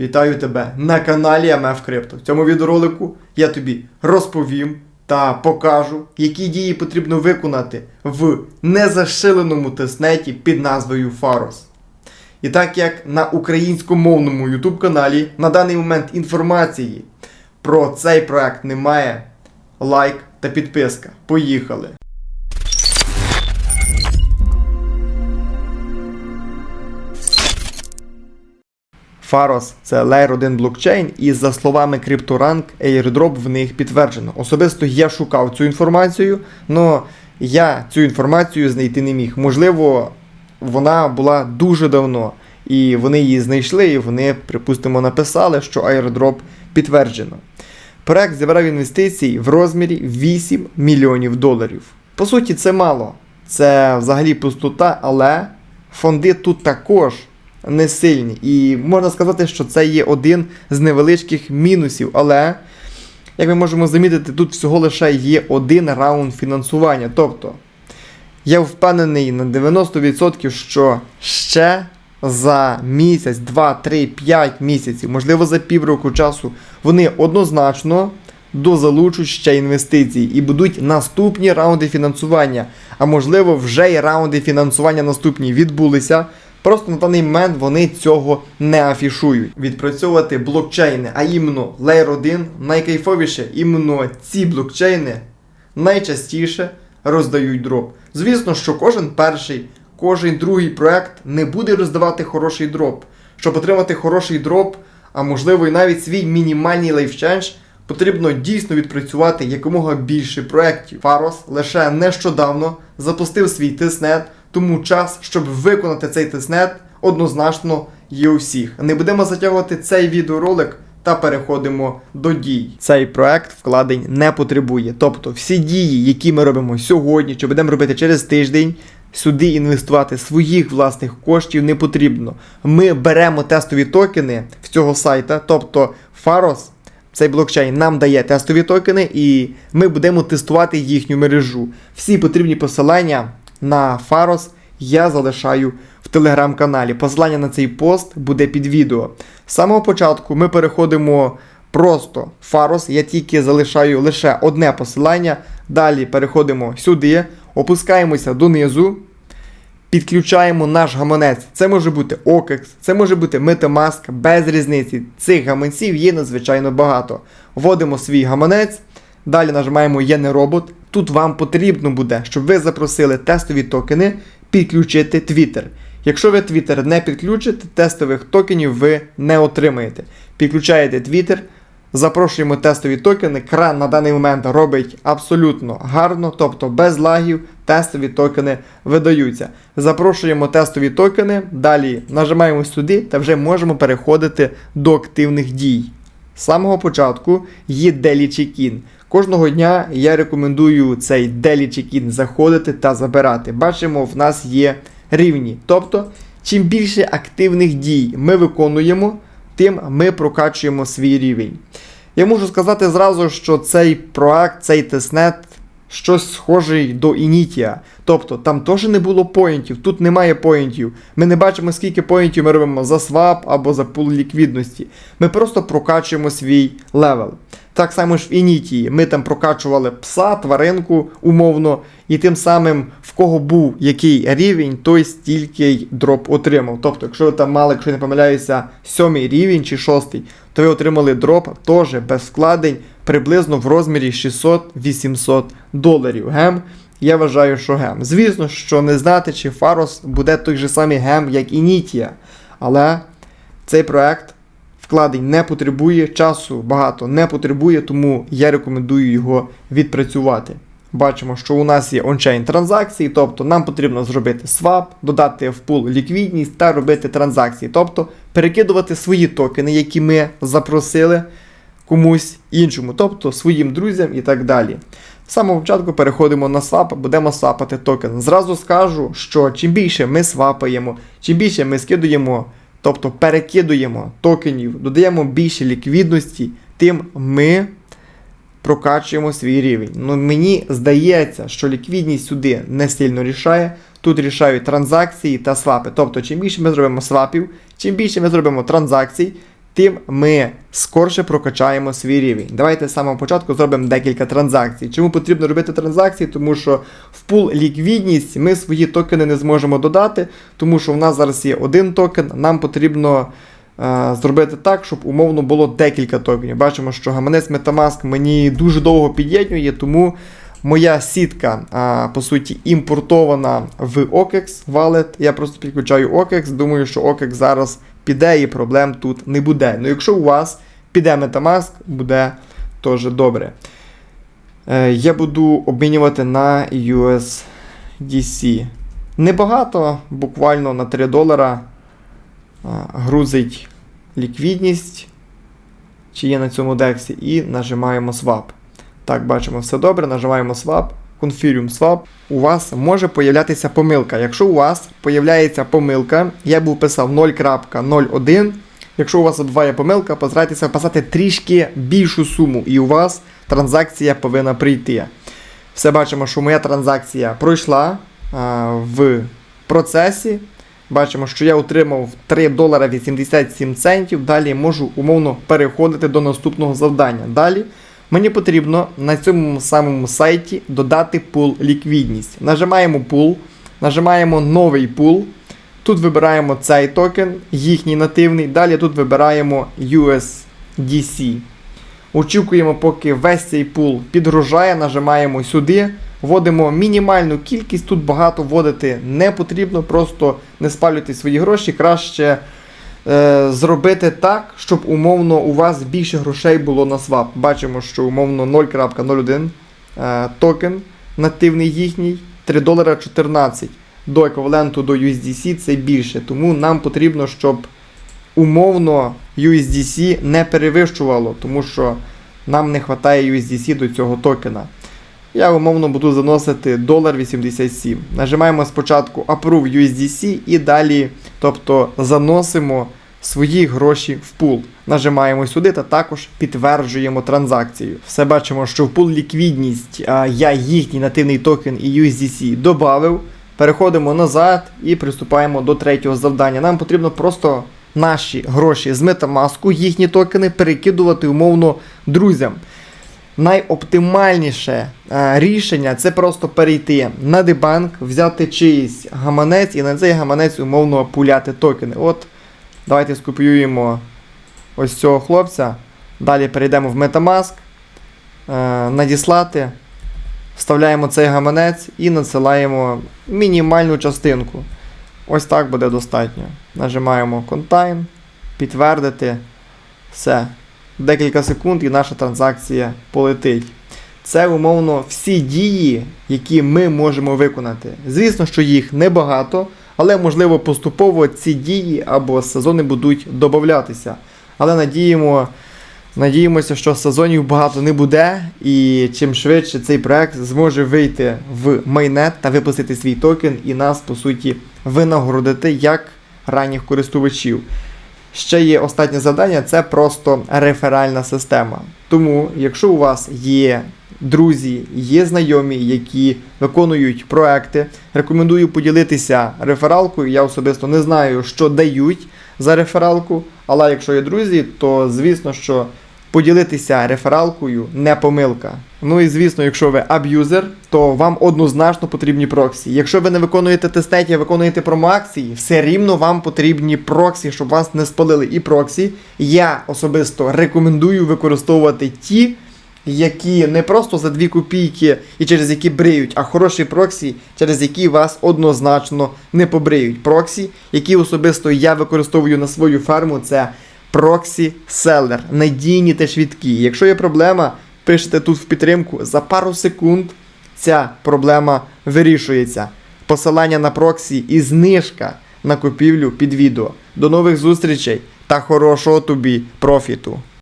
Вітаю тебе на каналі МФ Крипто. В цьому відеоролику я тобі розповім та покажу, які дії потрібно виконати в незашиленому тестнеті під назвою Фарос. І так як на українськомовному YouTube каналі на даний момент інформації про цей проект немає, лайк та підписка. Поїхали! Фарос це Layer 1 блокчейн, і за словами CryptoRank, airdrop в них підтверджено. Особисто я шукав цю інформацію, але я цю інформацію знайти не міг. Можливо, вона була дуже давно, і вони її знайшли, і вони, припустимо, написали, що airdrop підтверджено. Проект зібрав інвестицій в розмірі 8 мільйонів доларів. По суті, це мало. Це взагалі пустота, але фонди тут також не сильні. І можна сказати, що це є один з невеличких мінусів. Але, як ми можемо замітити, тут всього лише є один раунд фінансування. Тобто, я впевнений на 90%, що ще за місяць, 2, 3, 5 місяців, можливо, за півроку часу, вони однозначно дозалучать ще інвестицій і будуть наступні раунди фінансування. А можливо, вже і раунди фінансування наступні відбулися. Просто на даний момент вони цього не афішують. Відпрацьовувати блокчейни, а іменно Layer 1 найкайфовіше, іменно ці блокчейни найчастіше роздають дроп. Звісно, що кожен перший, кожен другий проект не буде роздавати хороший дроп. Щоб отримати хороший дроп, а можливо і навіть свій мінімальний лайфченж, потрібно дійсно відпрацювати якомога більше проєктів. Фарос лише нещодавно запустив свій тиснет, тому час, щоб виконати цей тиснет, однозначно є у всіх. Не будемо затягувати цей відеоролик та переходимо до дій. Цей проект вкладень не потребує. Тобто всі дії, які ми робимо сьогодні, чи будемо робити через тиждень. Сюди інвестувати своїх власних коштів не потрібно. Ми беремо тестові токени в цього сайта, тобто Фарос, цей блокчейн нам дає тестові токени, і ми будемо тестувати їхню мережу. Всі потрібні посилання на Фарос я залишаю в телеграм-каналі. Посилання на цей пост буде під відео. З самого початку ми переходимо просто Фарос. Я тільки залишаю лише одне посилання. Далі переходимо сюди, опускаємося донизу. Підключаємо наш гаманець. Це може бути OKEX, це може бути Metamask, без різниці. Цих гаманців є надзвичайно багато. Вводимо свій гаманець, далі нажимаємо Я не робот. Тут вам потрібно буде, щоб ви запросили тестові токени, підключити Twitter. Якщо ви Twitter не підключите, тестових токенів ви не отримаєте. Підключаєте Twitter, запрошуємо тестові токени. Кран на даний момент робить абсолютно гарно, тобто без лагів тестові токени видаються. Запрошуємо тестові токени, далі нажимаємо сюди та вже можемо переходити до активних дій. З самого початку є Check-in. Кожного дня я рекомендую цей Check-in заходити та забирати. Бачимо, в нас є рівні. Тобто, чим більше активних дій ми виконуємо, тим ми прокачуємо свій рівень. Я можу сказати зразу, що цей проект, цей тестнет щось схожий до Ініття. Тобто там теж не було поінтів, тут немає поінтів. Ми не бачимо, скільки поінтів ми робимо за свап або за пул ліквідності. Ми просто прокачуємо свій левел. Так само ж в Інітії. Ми там прокачували пса, тваринку умовно, і тим самим в кого був який рівень, той стільки й дроп отримав. Тобто, якщо ви там мали, якщо не помиляюся, сьомий рівень чи шостий, то ви отримали дроп теж без вкладень приблизно в розмірі 600-800 доларів. Гем. Я вважаю, що гем. Звісно, що не знати, чи Фарос буде той же самий гем, як і Нітія. Але цей проект вкладень не потребує, часу багато не потребує, тому я рекомендую його відпрацювати. Бачимо, що у нас є ончейн транзакції, тобто нам потрібно зробити свап, додати в пул ліквідність та робити транзакції, тобто перекидувати свої токени, які ми запросили комусь іншому, тобто своїм друзям і так далі. З самого початку переходимо на свап, будемо свапати токен. Зразу скажу, що чим більше ми свапаємо, чим більше ми скидуємо, тобто перекидуємо токенів, додаємо більше ліквідності, тим ми прокачуємо свій рівень. Ну, мені здається, що ліквідність сюди не сильно рішає. Тут рішають транзакції та свапи. Тобто, чим більше ми зробимо свапів, чим більше ми зробимо транзакцій, тим ми скорше прокачаємо свій рівень. Давайте з самого початку зробимо декілька транзакцій. Чому потрібно робити транзакції? Тому що в пул ліквідність ми свої токени не зможемо додати, тому що в нас зараз є один токен, нам потрібно е, зробити так, щоб умовно було декілька токенів. Бачимо, що гаманець Metamask мені дуже довго під'єднює, тому моя сітка, а, по суті, імпортована в OKEX Wallet. Я просто підключаю OKEX, думаю, що OKEX зараз піде і проблем тут не буде. Ну, якщо у вас піде Metamask, буде теж добре. Е, я буду обмінювати на USDC. Небагато, буквально на 3 долара грузить ліквідність, чи є на цьому дексі, і нажимаємо Swap. Так, бачимо, все добре, нажимаємо Swap, Confirm Swap. У вас може появлятися помилка. Якщо у вас появляється помилка, я був писав 0.01. Якщо у вас буває помилка, постарайтеся вписати трішки більшу суму, і у вас транзакція повинна прийти. Все бачимо, що моя транзакція пройшла а, в процесі. Бачимо, що я отримав 3 долара 87 центів. Далі можу умовно переходити до наступного завдання. Далі мені потрібно на цьому самому сайті додати пул ліквідність. Нажимаємо пул, нажимаємо новий пул. Тут вибираємо цей токен, їхній нативний. Далі тут вибираємо USDC. Очікуємо, поки весь цей пул підгружає, нажимаємо сюди, вводимо мінімальну кількість. Тут багато вводити не потрібно, просто не спалюйте свої гроші. Краще е, зробити так, щоб умовно у вас більше грошей було на свап. Бачимо, що умовно 0.01 е, токен нативний їхній 3 долара 14 до еквіваленту до USDC це більше. Тому нам потрібно, щоб умовно USDC не перевищувало, тому що нам не вистачає USDC до цього токена. Я умовно буду заносити долар 87. Нажимаємо спочатку Approve USDC і далі, тобто заносимо свої гроші в пул. Нажимаємо сюди та також підтверджуємо транзакцію. Все бачимо, що в пул ліквідність а, я їхній нативний токен і USDC додав. Переходимо назад і приступаємо до третього завдання. Нам потрібно просто наші гроші з Metamask, їхні токени перекидувати умовно друзям. Найоптимальніше е, рішення це просто перейти на дебанк, взяти чийсь гаманець і на цей гаманець умовно пуляти токени. От, давайте скопіюємо ось цього хлопця. Далі перейдемо в Metamask, е, надіслати, вставляємо цей гаманець і надсилаємо мінімальну частинку. Ось так буде достатньо. Нажимаємо Contain, підтвердити. Все. Декілька секунд і наша транзакція полетить. Це умовно всі дії, які ми можемо виконати. Звісно, що їх небагато, але можливо поступово ці дії або сезони будуть додатися. Але надіємо, надіємося, що сезонів багато не буде, і чим швидше цей проект зможе вийти в майнет та випустити свій токен і нас, по суті, винагородити як ранніх користувачів. Ще є останнє завдання це просто реферальна система. Тому, якщо у вас є друзі, є знайомі, які виконують проекти, рекомендую поділитися рефералкою. Я особисто не знаю, що дають за рефералку, але якщо є друзі, то звісно, що поділитися рефералкою не помилка. Ну і звісно, якщо ви аб'юзер, то вам однозначно потрібні проксі. Якщо ви не виконуєте тестеті, а виконуєте промоакції, все рівно вам потрібні проксі, щоб вас не спалили. І проксі я особисто рекомендую використовувати ті, які не просто за 2 копійки і через які бриють, а хороші проксі, через які вас однозначно не побриють. Проксі, які особисто я використовую на свою ферму, це проксі селер, надійні та швидкі. Якщо є проблема, пишете тут в підтримку, за пару секунд ця проблема вирішується. Посилання на проксі і знижка на купівлю під відео. До нових зустрічей та хорошого тобі профіту!